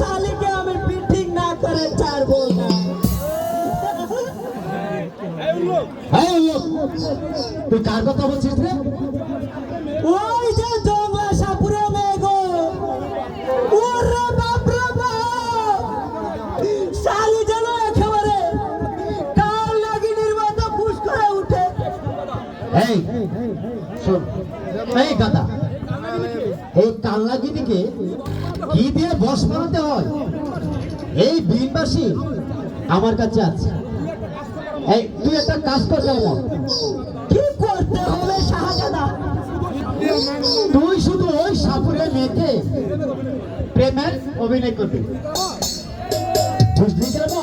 শালিকে আমি পিঠিং না করে ছাড়বো না। তুই কার কথা বলছিস রে? ওই যে জঙ্গলা সাপুরে মেয়ে গো। ওরে বাপ রে বাপ। শালি যেন একেবারে কার এই কথা এই কাল্লাগিনিকে কি দিয়ে বস বানাতে হয়। এই বিলবাসী আমার কাছে আছে। এই তুই একটা কাজ কর কেমন কি করতে হবে শাহজাদা? তুই শুধু ওই সাপুরের মেয়েকে প্রেমের অভিনয় করবি। বুঝলি কেন?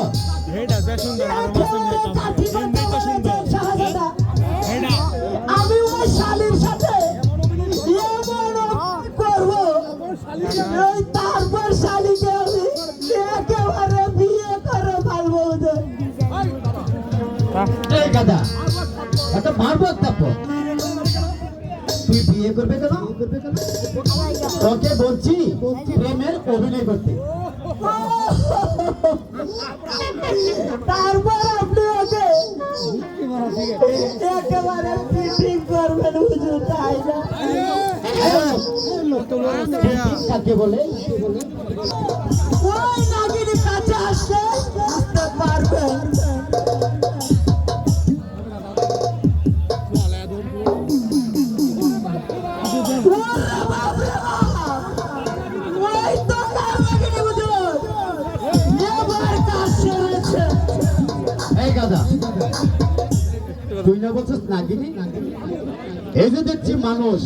এই গাদা একটা মারবো একটা পর। তুই বিয়ে করবে কেন? তোকে বলছি প্রেমের অভিনয় করতে। তারপর আপনি ওকে একেবারে ফিটিং করবেন হুজুর তাই না? কাকে বলে? তুই না বলছিস নাগিনি? এই যে দেখছি মানুষ।